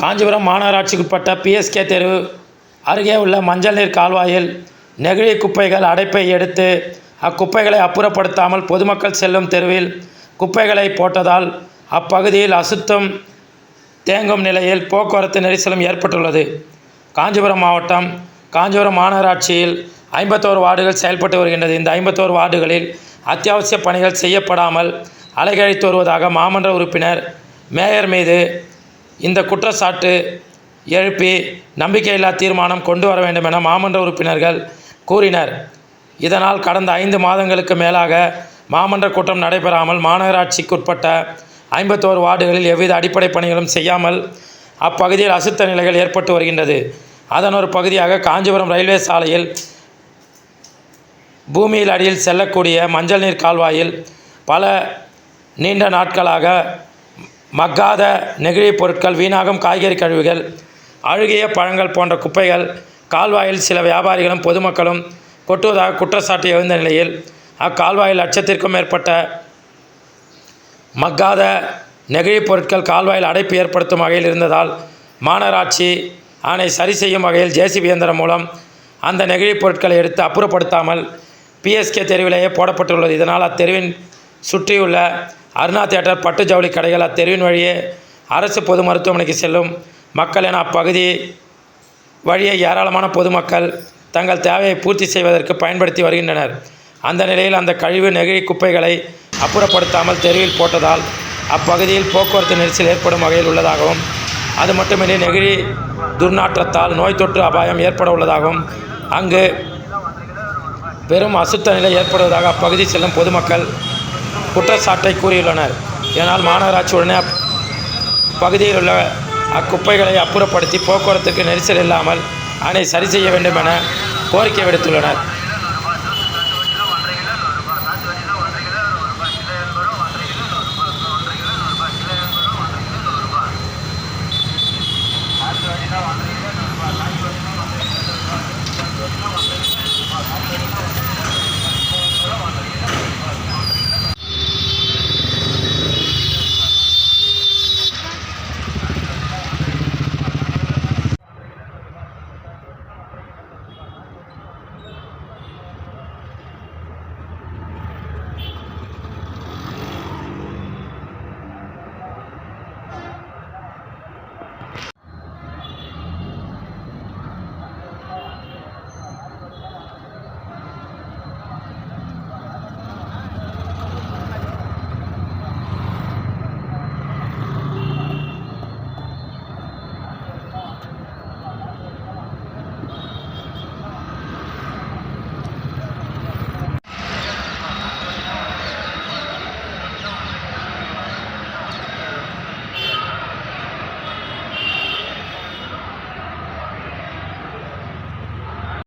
காஞ்சிபுரம் மாநகராட்சிக்குட்பட்ட பிஎஸ்கே தெரு அருகே உள்ள மஞ்சள் நீர் கால்வாயில் நெகிழி குப்பைகள் அடைப்பை எடுத்து அக்குப்பைகளை அப்புறப்படுத்தாமல் பொதுமக்கள் செல்லும் தெருவில் குப்பைகளை போட்டதால் அப்பகுதியில் அசுத்தம் தேங்கும் நிலையில் போக்குவரத்து நெரிசலும் ஏற்பட்டுள்ளது. காஞ்சிபுரம் மாவட்டம் காஞ்சிபுரம் மாநகராட்சியில் ஐம்பத்தோரு வார்டுகள் செயல்பட்டு வருகின்றது. இந்த ஐம்பத்தோரு வார்டுகளில் அத்தியாவசிய பணிகள் செய்யப்படாமல் அலைகழித்து வருவதாக மாமன்ற உறுப்பினர் மேயர் மீது இந்த குற்றச்சாட்டு எழுப்பி நம்பிக்கையில்லா தீர்மானம் கொண்டு வர வேண்டும் என மாமன்ற உறுப்பினர்கள் கூறினர். இதனால் கடந்த ஐந்து மாதங்களுக்கு மேலாக மாமன்ற கூட்டம் நடைபெறாமல் மாநகராட்சிக்குட்பட்ட ஐம்பத்தோரு வார்டுகளில் எவ்வித அடிப்படை பணிகளும் செய்யாமல் அப்பகுதியில் அசுத்த நிலைகள் ஏற்பட்டு வருகின்றது. அதன் ஒரு பகுதியாக காஞ்சிபுரம் ரயில்வே சாலையில் பூமியில் அடியில் செல்லக்கூடிய மஞ்சள் நீர் கால்வாயில் பல நீண்ட நாட்களாக மக்காத நெகிழிப் பொருட்கள் வீணாகும் காய்கறி கழிவுகள் அழுகிய பழங்கள் போன்ற குப்பைகள் கால்வாயில் சில வியாபாரிகளும் பொதுமக்களும் கொட்டுவதாக குற்றச்சாட்டு எழுந்த நிலையில் அக்கால்வாயில் லட்சத்திற்கும் மேற்பட்ட மக்காத நெகிழிப் பொருட்கள் கால்வாயில் அடைப்பு ஏற்படுத்தும் வகையில் இருந்ததால் மாநகராட்சி ஆணை சரி செய்யும் வகையில் ஜேசிபி இயந்திரம் மூலம் அந்த நெகிழிப் பொருட்களை எடுத்து அப்புறப்படுத்தாமல் பிஎஸ்கே தெருவிலேயே போடப்பட்டுள்ளது. இதனால் அத்தெருவின் சுற்றியுள்ள அருணா தியேட்டர் பட்டு ஜவுளி கடைகள் அத்தெருவின் வழியே அரசு பொது மருத்துவமனைக்கு செல்லும் மக்கள் என அப்பகுதி வழியே ஏராளமான பொதுமக்கள் தங்கள் தேவையை பூர்த்தி செய்வதற்கு பயன்படுத்தி வருகின்றனர். அந்த நிலையில் அந்த கழிவு நெகிழி குப்பைகளை அப்புறப்படுத்தாமல் தெருவில் போட்டதால் அப்பகுதியில் போக்குவரத்து நெரிசல் ஏற்படும் வகையில் உள்ளதாகவும் அது மட்டுமின்றி நெகிழி துர்நாற்றத்தால் நோய் தொற்று அபாயம் ஏற்பட உள்ளதாகவும் அங்கு பெரும் அசுத்த நிலை ஏற்படுவதாக அப்பகுதி செல்லும் பொதுமக்கள் குற்றச்சாட்டை கூறியுள்ளனர். இதனால் மாநகராட்சி உடனே பகுதியில் உள்ள அக்குப்பைகளை அப்புறப்படுத்தி போக்குவரத்துக்கு நெரிசல் இல்லாமல் அதனை சரி செய்ய வேண்டும் என கோரிக்கை விடுத்துள்ளனர்.